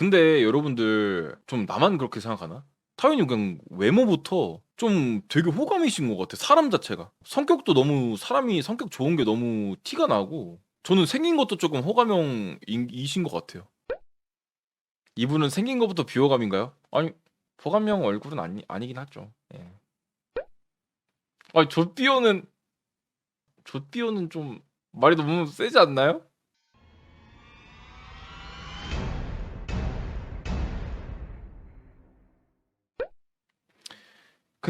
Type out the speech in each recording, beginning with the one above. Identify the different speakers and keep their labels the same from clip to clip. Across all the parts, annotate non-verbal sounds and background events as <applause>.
Speaker 1: 근데 여러분들 좀 나만 그렇게 생각하나? 타윤이 그냥 외모부터 좀 되게 호감이신 것 같아. 사람 자체가. 성격도 너무 사람이 성격 좋은 게 너무 티가 나고 저는 생긴 것도 조금 호감형이신 것 같아요. 이분은 생긴 것부터 비호감인가요? 아니 호감형 얼굴은 아니 아니긴 하죠. 예. 아니 조비오는 조비오는 좀 말이 너무 세지 않나요?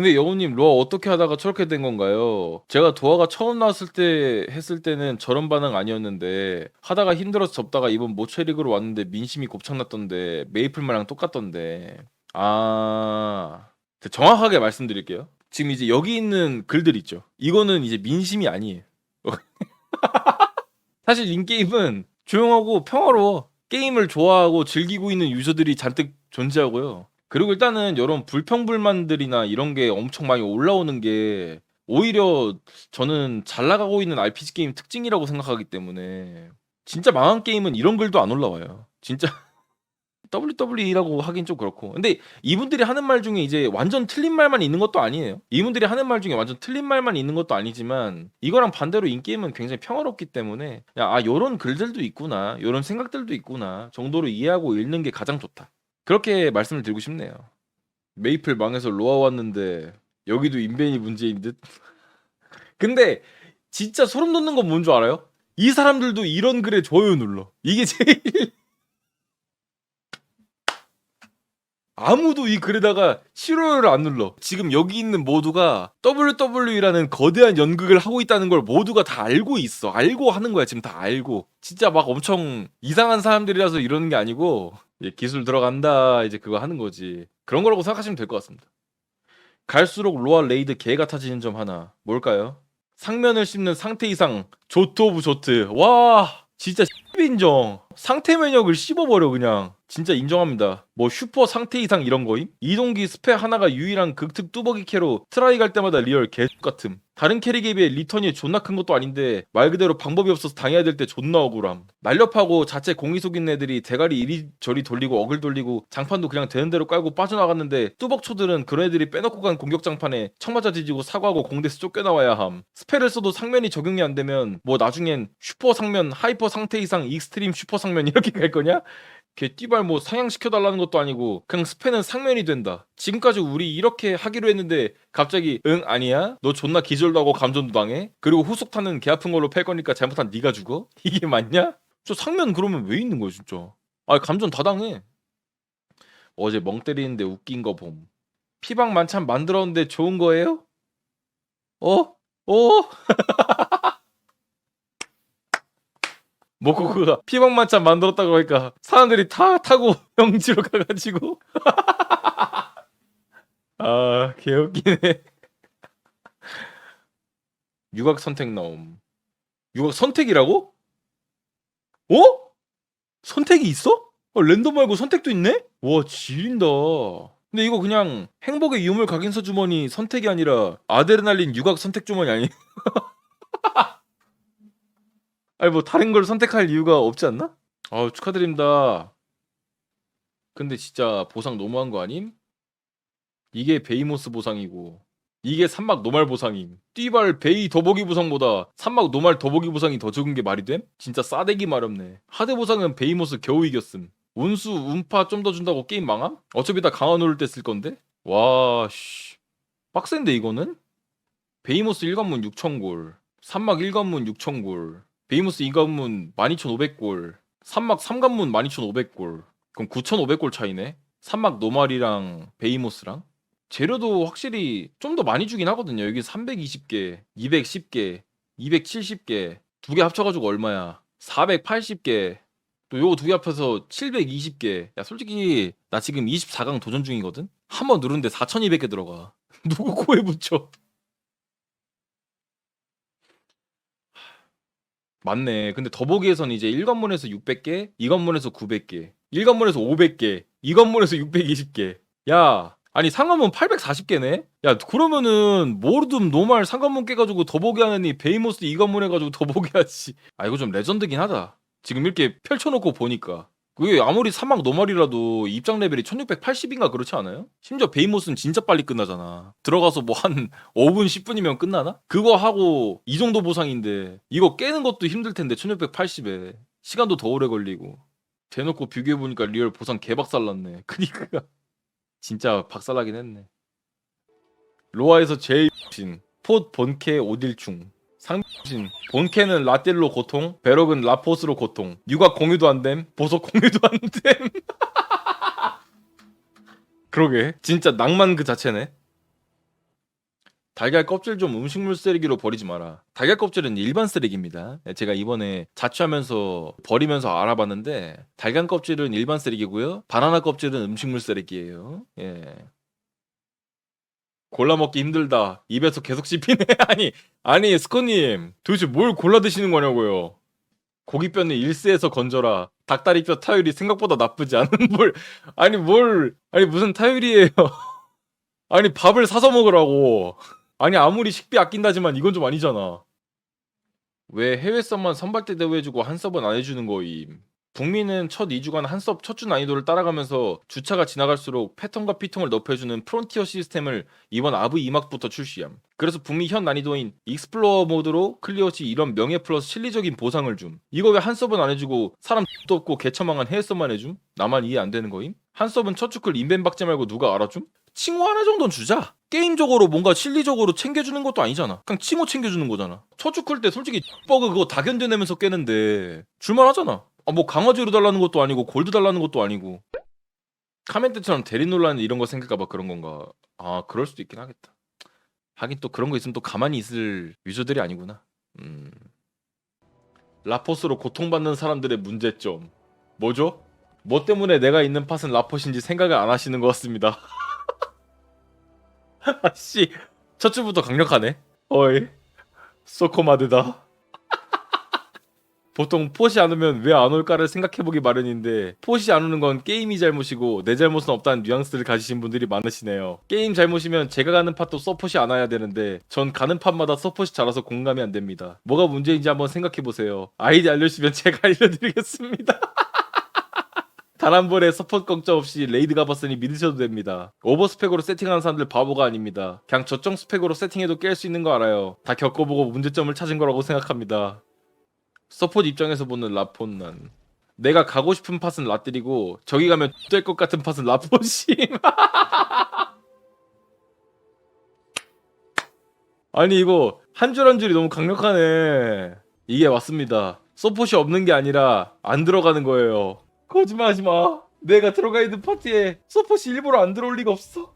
Speaker 1: 근데 여우님 로아 어떻게 하다가 저렇게 된 건가요? 제가 도화가 처음 나왔을 때 했을 때는 저런 반응 아니었는데 하다가 힘들어서 접다가 이번 모체리그로 왔는데 민심이 곱창났던데 메이플마랑 똑같던데 아 정확하게 말씀드릴게요. 지금 이제 여기 있는 글들 있죠. 이거는 이제 민심이 아니에요. <laughs> 사실 인게임은 조용하고 평화로워. 게임을 좋아하고 즐기고 있는 유저들이 잔뜩 존재하고요. 그리고 일단은 이런 불평불만들이나 이런 게 엄청 많이 올라오는 게 오히려 저는 잘 나가고 있는 RPG 게임 특징이라고 생각하기 때문에 진짜 망한 게임은 이런 글도 안 올라와요. 진짜 <laughs> WWE라고 하긴 좀 그렇고. 근데 이분들이 하는 말 중에 이제 완전 틀린 말만 있는 것도 아니에요. 이분들이 하는 말 중에 완전 틀린 말만 있는 것도 아니지만 이거랑 반대로 인게임은 굉장히 평화롭기 때문에 야, 아 요런 글들도 있구나. 요런 생각들도 있구나. 정도로 이해하고 읽는 게 가장 좋다. 그렇게 말씀을 드리고 싶네요. 메이플 망해서 로아 왔는데 여기도 인벤이 문제인 듯. 근데 진짜 소름 돋는 건 뭔 줄 알아요? 이 사람들도 이런 글에 좋아요 눌러. 이게 제일 아무도 이 글에다가 싫어요를 안 눌러. 지금 여기 있는 모두가 WWE라는 거대한 연극을 하고 있다는 걸 모두가 다 알고 있어. 알고 하는 거야. 지금 다 알고. 진짜 막 엄청 이상한 사람들이라서 이러는 게 아니고 기술 들어간다 이제 그거 하는 거지. 그런 거라고 생각하시면 될 것 같습니다. 갈수록 로아 레이드 개 같아지는 점 하나 뭘까요? 상면을 씹는 상태 이상 조트 오브 조트. 와 진짜 <laughs> 인정. 상태 면역을 씹어버려 그냥. 진짜 인정합니다. 뭐 슈퍼 상태 이상 이런 거임? 이동기 스페 하나가 유일한 극특 뚜벅이 캐로 트라이 갈 때마다 리얼 개수 같음. 다른 캐릭에 비해 리턴이 존나 큰 것도 아닌데 말 그대로 방법이 없어서 당해야 될 때 존나 억울함. 날렵하고 자체 공이 속인 애들이 대가리 이리저리 돌리고 어글 돌리고 장판도 그냥 되는 대로 깔고 빠져나갔는데 뚜벅초들은 그런 애들이 빼놓고 간 공격 장판에 청 맞아 뒤지고 사과하고 공대에서 쫓겨나와야 함. 스펠을 써도 상면이 적용이 안 되면 뭐 나중엔 슈퍼 상면, 하이퍼 상태 이상, 익스트림 슈퍼 상면 이렇게 갈 거냐? 걔 띠발 뭐 상향시켜 달라는 것도 아니고 그냥 스페는 상면이 된다. 지금까지 우리 이렇게 하기로 했는데 갑자기 응 아니야? 너 존나 기절도 하고 감전도 당해? 그리고 후속 타는 개 아픈 걸로 팔 거니까 잘못한 네가 죽어? <laughs> 이게 맞냐? 저 상면 그러면 왜 있는 거야 진짜? 아 감전 다 당해. 어제 멍 때리는데 웃긴 거 봄. 피방 만찬 만들었는데 좋은 거예요? 어? 어? <laughs> 모코크가 피방 만찬 만들었다고 하니까 사람들이 다 타고 <laughs> 영지로 가가지고 <laughs> 아 개웃기네 육악 선택 나옴 육악 선택이라고? 어? 선택이 있어? 어, 랜덤 말고 선택도 있네? 와 지린다 근데 이거 그냥 행복의 유물 각인서 주머니 선택이 아니라 아드레날린 육악 선택 주머니 아니? <laughs> 아니 뭐 다른 걸 선택할 이유가 없지 않나? 아 축하드립니다. 근데 진짜 보상 너무한 거 아님? 이게 베이모스 보상이고 이게 산막 노말 보상임. 띠발 베이 더보기 보상보다 산막 노말 더보기 보상이 더 적은 게 말이 됨? 진짜 싸대기 마렵네. 하드 보상은 베이모스 겨우 이겼음. 운수 운파 좀 더 준다고 게임 망함? 어차피 다 강화 누를 때 쓸 건데? 와 씨. 빡센데 이거는? 베이모스 1관문 6,000골. 산막 1관문 6,000골. 베이모스 2관문 12,500골. 산막 3관문 12,500골. 그럼 9,500골 차이네. 산막 노말이랑 베이모스랑. 재료도 확실히 좀 더 많이 주긴 하거든요. 여기 320개, 210개, 270개. 두 개 합쳐가지고 얼마야? 480개. 또 요거 두 개 합해서 720개. 야, 솔직히 나 지금 24강 도전 중이거든? 한 번 누르는데 4200개 들어가. <laughs> 누구 코에 붙여? 맞네. 근데 더보기에서는 이제 1관문에서 600개, 2관문에서 900개, 1관문에서 500개, 2관문에서 620개. 야, 아니 상관문 840개네? 야, 그러면은 모르듬 노말 상관문 깨가지고 더보기 하느니 베이모스 2관문 해가지고 <laughs> 더보기 하지. 아, 이거 좀 레전드긴 하다. 지금 이렇게 펼쳐놓고 보니까. 그게 아무리 사막 노말이라도 입장 레벨이 1680인가 그렇지 않아요? 심지어 베이모스는 진짜 빨리 끝나잖아. 들어가서 뭐 한 <laughs> 5분 10분이면 끝나나? 그거 하고 이 정도 보상인데 이거 깨는 것도 힘들 텐데 1680에 시간도 더 오래 걸리고 대놓고 비교해 보니까 리얼 보상 개박살 났네. <laughs> 그니까 진짜 박살나긴 했네. 로아에서 제일 <laughs> 신포 본캐 오딜충 상신. 본캐는 라텔로 고통 베럭은 라포스로 고통. 육아 공유도 안됨 보석 공유도 안됨. <laughs> 그러게. 진짜 낭만 그 자체네. 달걀 껍질 좀 음식물 쓰레기로 버리지 마라. 달걀 껍질은 일반 쓰레기입니다. 예, 제가 이번에 자취하면서 버리면서 알아봤는데 달걀 껍질은 일반 쓰레기고요. 바나나 껍질은 음식물 쓰레기예요. 예. 골라 먹기 힘들다. 입에서 계속 씹히네. <laughs> 아니, 아니, 스코님. 도대체 뭘 골라 드시는 거냐고요. 고기뼈는 일세에서 건져라. 닭다리뼈 타율이 생각보다 나쁘지 않은 <laughs> 뭘. 아니, 뭘. 아니, 무슨 타율이에요. <laughs> 아니, 밥을 사서 먹으라고. 아니, 아무리 식비 아낀다지만 이건 좀 아니잖아. 왜 해외 섭만 선발대 대우해주고 한 섭은 안 해주는 거임? 북미는 첫 2주간 한섭 첫주 난이도를 따라가면서 주차가 지나갈수록 패턴과 피통을 높여주는 프론티어 시스템을 이번 아브 2막부터 출시함. 그래서 북미 현 난이도인 익스플로어 모드로 클리어 시 이런 명예 플러스 실리적인 보상을 줌. 이거 왜 한섭은 안 해주고 사람 도 없고 개처망한 해외섭만 해줌? 나만 이해 안 되는 거임? 한섭은 첫 주클 인벤 박제 말고 누가 알아줌? 칭호 하나 정도는 주자. 게임적으로 뭔가 실리적으로 챙겨주는 것도 아니잖아. 그냥 칭호 챙겨주는 거잖아. 첫 주클 때 솔직히 <laughs> 버그 그거 다 견뎌내면서 깨는데 줄만 하잖아. 아, 뭐 강화제로 달라는 것도 아니고 골드 달라는 것도 아니고. 카멘 때처럼 대리 논란 이런 거 생길까봐 그런 건가? 아 그럴 수도 있긴 하겠다. 하긴 또 그런 거 있으면 또 가만히 있을 유저들이 아니구나. 음. 라포스로 고통받는 사람들의 문제점. 뭐죠? 뭐 때문에 내가 있는 팟은 라포신지 생각을 안 하시는 것 같습니다. <laughs> 아씨 첫 주부터 강력하네. 어이 소코마드다 보통 폿이 안 오면 왜 안 올까를 생각해보기 마련인데 폿이 안 오는 건 게임이 잘못이고 내 잘못은 없다는 뉘앙스를 가지신 분들이 많으시네요. 게임 잘못이면 제가 가는 팟도 서폿이 안 와야 되는데 전 가는 팟마다 서폿이 자라서 공감이 안 됩니다. 뭐가 문제인지 한번 생각해보세요. 아이디 알려주시면 제가 <laughs> 알려드리겠습니다. 단한 번에 서폿 걱정 없이 레이드 가봤으니 믿으셔도 됩니다. 오버 스펙으로 세팅하는 사람들 바보가 아닙니다. 그냥 저점 스펙으로 세팅해도 깰 수 있는 거 알아요. 다 겪어보고 문제점을 찾은 거라고 생각합니다. 서포트 입장에서 보는 라폰난. 내가 가고 싶은 팟은 라들이고 저기 가면 될 것 같은 팟은 라폰심 <laughs> 아니 이거 한 줄 한 줄이 너무 강력하네. 이게 맞습니다. 서폿이 없는 게 아니라 안 들어가는 거예요. 거짓말하지 마. 내가 들어가 있는 파티에 서폿이 일부러 안 들어올 리가 없어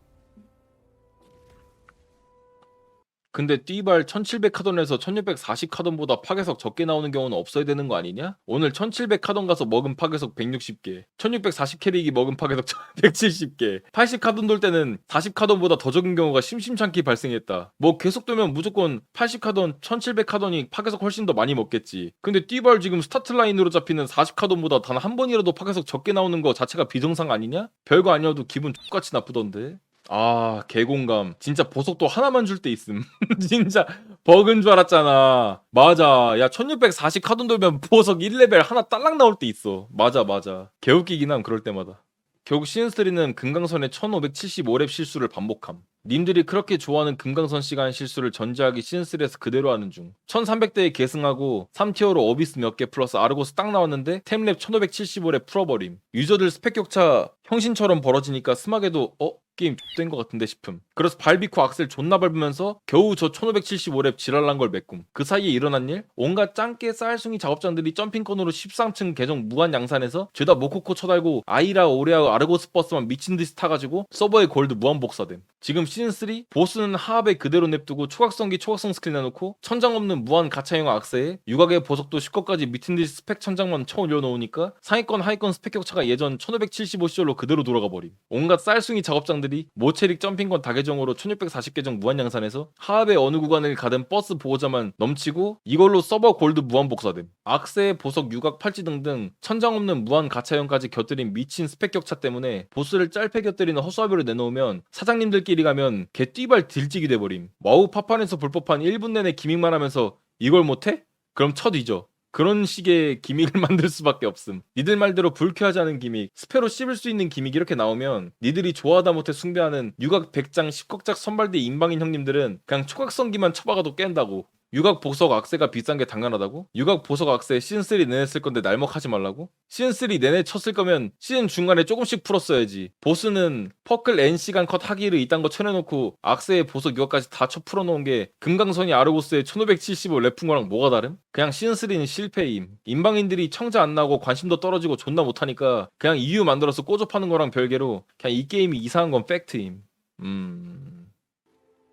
Speaker 1: 근데 띠발 1700 카돈에서 1640 카돈보다 파괴석 적게 나오는 경우는 없어야 되는 거 아니냐? 오늘 1700 카돈 가서 먹은 파괴석 160개 1640 캐릭이 먹은 파괴석 170개 80 카돈 돌 때는 40 카돈보다 더 적은 경우가 심심찮게 발생했다 뭐 계속 되면 무조건 80 카돈 1700 카돈이 파괴석 훨씬 더 많이 먹겠지 근데 띠발 지금 스타트 라인으로 잡히는 40 카돈보다 단 한 번이라도 파괴석 적게 나오는 거 자체가 비정상 아니냐? 별거 아니어도 기분 똑같이 나쁘던데 아 개공감. 진짜 보석도 하나만 줄 때 있음. <laughs> 진짜 버그인 줄 알았잖아. 맞아. 야 1640 카돈 돌면 보석 1레벨 하나 딸랑 나올 때 있어. 맞아 맞아. 개웃기긴 함 그럴 때마다. 결국 시즌3는 금강선의 1575랩 실수를 반복함 님들이 그렇게 좋아하는 금강선 시간 실수를 전제하기 시즌3에서 그대로 하는 중 1300대에 계승하고 3티어로 어비스 몇 개 플러스 아르고스 딱 나왔는데 템랩 1575랩 풀어버림 유저들 스펙 격차 형신처럼 벌어지니까 스마게도 어? 게임 된것 같은데 싶음. 그래서 발비코 악셀 존나 밟으면서 겨우 저 1575랩 지랄난 걸 메꿈. 그 사이에 일어난 일? 온갖 짱깨 쌀숭이 작업장들이 점핑컨으로 13층 계정 무한 양산해서 죄다 모코코 쳐달고 아이라 오레아 아르고스 버스만 미친 듯이 타가지고 서버에 골드 무한 복사됨. 지금 시즌 3 보스는 하합에 그대로 냅두고 초각성기 초각성 스킬 내놓고 천장 없는 무한 가차형 악세에 유각의 보석도 10거까지 미친 듯이 스펙 천장만 쳐 올려놓으니까 상위권 하위권 스펙 격차가 예전 1575 시절로 그대로 돌아가 버림. 온갖 쌀숭이 작업장 사람들이 모체릭 점핑권 다계정으로 1640계정 무한 양산해서 하합의 어느 구간을 가든 버스 보호자만 넘치고 이걸로 서버 골드 무한 복사됨. 악세, 보석, 유각, 팔찌 등등 천장 없는 무한 가차형까지 곁들인 미친 스펙 격차 때문에 보스를 짧게 곁들이는 허수아비를 내놓으면 사장님들끼리 가면 개 띠발 딜찍이 돼버림. 와우 파판에서 불법한 1분 내내 기믹만 하면서 이걸 못해? 그럼 첫 잊어. 그런 식의 기믹을 <laughs> 만들 수밖에 없음. 니들 말대로 불쾌하지 않은 기믹, 스페로 씹을 수 있는 기믹 이렇게 나오면 니들이 좋아하다 못해 숭배하는 유각 100장 10꺽작 선발대 인방인 형님들은 그냥 초각성기만 쳐박아도 깬다고. 유각 보석 악세가 비싼 게 당연하다고? 유각 보석 악세 시즌 3 내내 쓸 건데 날먹하지 말라고? 시즌 3 내내 쳤을 거면 시즌 중간에 조금씩 풀었어야지. 보스는 퍼클 N 시간 컷 하기를 이딴 거 쳐내놓고 악세의 보석 유각까지 다 쳐 풀어놓은 게 금강선이 아르고스의 1575 래픈 거랑 뭐가 다름? 그냥 시즌 3는 실패임. 인방인들이 청자 안 나고 관심도 떨어지고 존나 못하니까 그냥 EU 만들어서 꼬조 파는 거랑 별개로 그냥 이 게임이 이상한 건 팩트임. 음...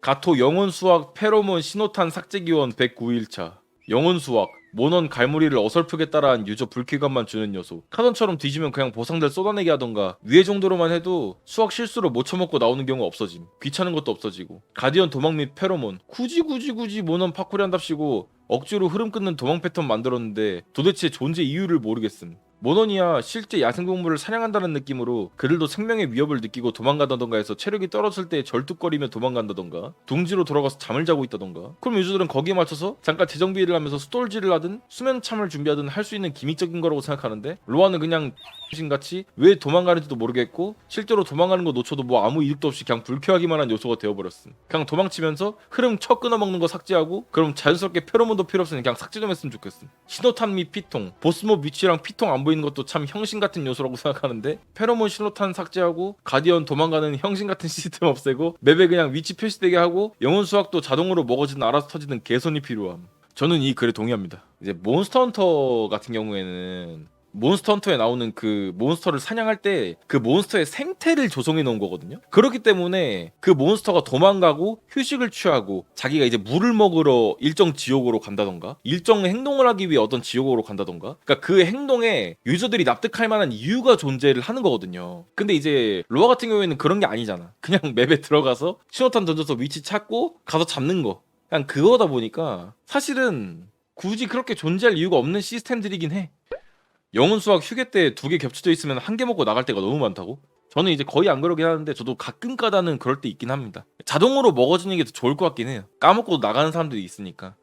Speaker 1: 가토 영혼 수학 페로몬 신호탄 삭제 기원 109일차. 영혼 수학 모넌 갈무리를 어설프게 따라한 유저 불쾌감만 주는 요소 카던처럼 뒤지면 그냥 보상들 쏟아내게 하던가. 위에 정도로만 해도 수학 실수로 못 쳐먹고 나오는 경우 없어짐. 귀찮은 것도 없어지고. 가디언 도망 및 페로몬. 굳이 굳이 굳이 모넌 파쿠리 한답시고 억지로 흐름 끊는 도망 패턴 만들었는데 도대체 존재 이유를 모르겠음 모넌이야 실제 야생 동물을 사냥한다는 느낌으로 그들도 생명의 위협을 느끼고 도망간다던가 해서 체력이 떨어질 때 절뚝거리며 도망간다던가 둥지로 돌아가서 잠을 자고 있다던가. 그럼 유저들은 거기에 맞춰서 잠깐 재정비를 하면서 스톨지를 하든 수면참을 준비하든 할 수 있는 기믹적인 거라고 생각하는데 로아는 그냥 신같이 왜 도망가는지도 모르겠고 실제로 도망가는 거 놓쳐도 뭐 아무 이득도 없이 그냥 불쾌하기만 한 요소가 되어버렸음. 그냥 도망치면서 흐름 쳐 끊어먹는 거 삭제하고 그럼 자연스럽게 페로몬도 필요 없으니 그냥 삭제 좀 했으면 좋겠음. 신호탄 및 피통 보스몹 위치랑 피통 안보 이는 것도 참 형신 같은 요소라고 <laughs> 생각하는데 페로몬 신호탄 삭제하고 가디언 도망가는 형신 같은 <laughs> 시스템 없애고 맵에 그냥 위치 표시되게 하고 영혼 수학도 자동으로 먹어지든 알아서 터지는 개선이 필요함. 저는 이 글에 동의합니다. 이제 몬스터 헌터 같은 경우에는 몬스터 헌터에 나오는 그 몬스터를 사냥할 때 그 몬스터의 생태를 조성해 놓은 거거든요. 그렇기 때문에 그 몬스터가 도망가고 휴식을 취하고 자기가 이제 물을 먹으러 일정 지역으로 간다던가 일정 행동을 하기 위해 어떤 지역으로 간다던가 그러니까 그 행동에 유저들이 납득할 만한 이유가 존재를 하는 거거든요. 근데 이제 로아 같은 경우에는 그런 게 아니잖아. 그냥 <laughs> 맵에 들어가서 신호탄 던져서 위치 찾고 가서 잡는 거. 그냥 그거다 보니까 사실은 굳이 그렇게 존재할 이유가 없는 시스템들이긴 해. 영혼 수학 휴게 때 두 개 겹쳐져 있으면 한 개 먹고 나갈 때가 너무 많다고? 저는 이제 거의 안 그러긴 하는데 저도 가끔 가다는 그럴 때 있긴 합니다. 자동으로 먹어지는 게 더 좋을 것 같긴 해요. 까먹고 나가는 사람들이 있으니까.